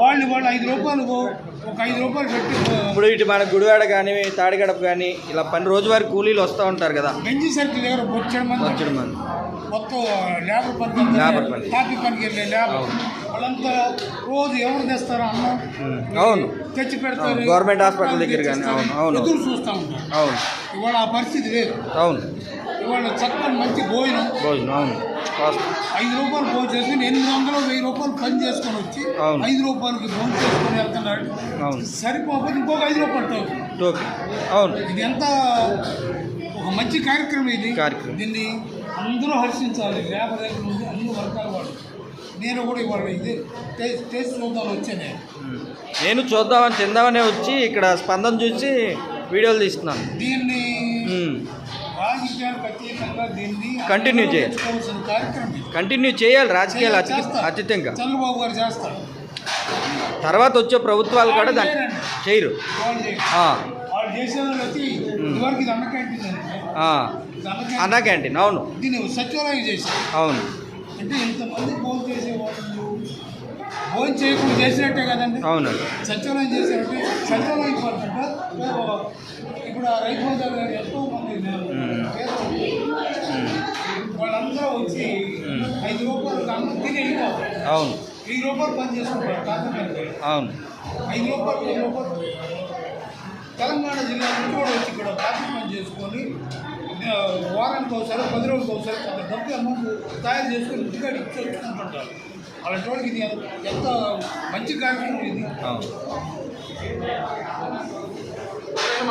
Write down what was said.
వాళ్ళు వాళ్ళు ఐదు రూపాయలు ఒక ఐదు రూపాయలు పెట్టి ఇప్పుడు ఇటు మన గుడివాడ కానీ తాడిగడప కానీ ఇలా పని రోజువారీ కూలీలు వస్తూ ఉంటారు కదా. బెంజీ సర్కిల్ దగ్గర వచ్చాడు మంది. వచ్చాడు మంది. మొత్తం లేబర్ పని లేబర్ పని. కాఫీ పనికి వెళ్ళే లేబర్. వాళ్ళంతా రోజు ఎవరు తెస్తారో అన్నం అవును. తెచ్చి పెడతారు. గవర్నమెంట్ హాస్పిటల్ దగ్గర కానీ, అవును, అవును. ఎదురు చూస్తూ ఉంటారు. అవును. ఇవాళ ఆ పరిస్థితి లేదు. అవును. ఇవాళ చక్కని మంచి భోజనం. భోజనం అవును. ఐదు రూపాయలు భోజనం చేసుకుని ఎనిమిది వందలు వెయ్యి రూపాయలు పని చేసుకొని వచ్చి. ఐదు రూపాయలకి భోజనం చేసుకొని వెళ్తున్నాడు. సరిపోకపోతే ఇంకొక ఐదు రూపాయలు టోకెన్. అవును. ఇది ఎంత ఒక మంచి కార్యక్రమం ఇది. దీన్ని అందరూ హర్షించాలి. లేబర్ దగ్గర నుండి అన్ని వర్గాల వాళ్ళు. నేను కూడా ఇవాళ ఇది టేస్ట్ టేస్ట్ చూద్దాం వచ్చాను నేను. చూద్దామని తిందామనే వచ్చి ఇక్కడ స్పందన చూసి వీడియోలు తీస్తున్నాను. దీన్ని. రాజకీయాలకు అతీతంగా దీన్ని Continue చేయాలి. కార్యక్రమం. కంటిన్యూ చేయాలి రాజకీయాలు అతి. అతీతంగా చంద్రబాబు గారు చేస్తారు. తర్వాత వచ్చే ప్రభుత్వాలు కూడా దాన్ని చేయరు. వాళ్ళు వచ్చి ఇదివరకు ఇది అన్న క్యాంటీన్ అన్న అవును. దీన్ని సచివాలయం చేశారు. అవును. అంటే ఇంతమంది భోజనం చేసేవాళ్ళు భోజనం చేయకుండా చేసినట్టే కదండి. అవునండి సచివాలయం చేశారంటే సచివాలయం ఇప్పుడు ఆ రైతు బజార్ ఎంతో మంది ఐదు రూపాయలు అన్నం తిని వెళ్ళిపోతారు అవును. వెయ్యి రూపాయలు పని చేసుకుంటారు కాకపోతే అవును. ఐదు రూపాయలు వెయ్యి రూపాయలు. తెలంగాణ జిల్లా నుంచి కూడా వచ్చి ఇక్కడ కాఫీ పని చేసుకొని వారానికి ఒకసారి పది రోజులకు ఒకసారి కొంత డబ్బు అమౌంట్ తయారు చేసుకొని ఇంటికాడ ఇచ్చి వచ్చుకుంటుంటారు అలాంటి వాళ్ళకి ఇది ఎంత- మంచి కార్యక్రమం ఇది?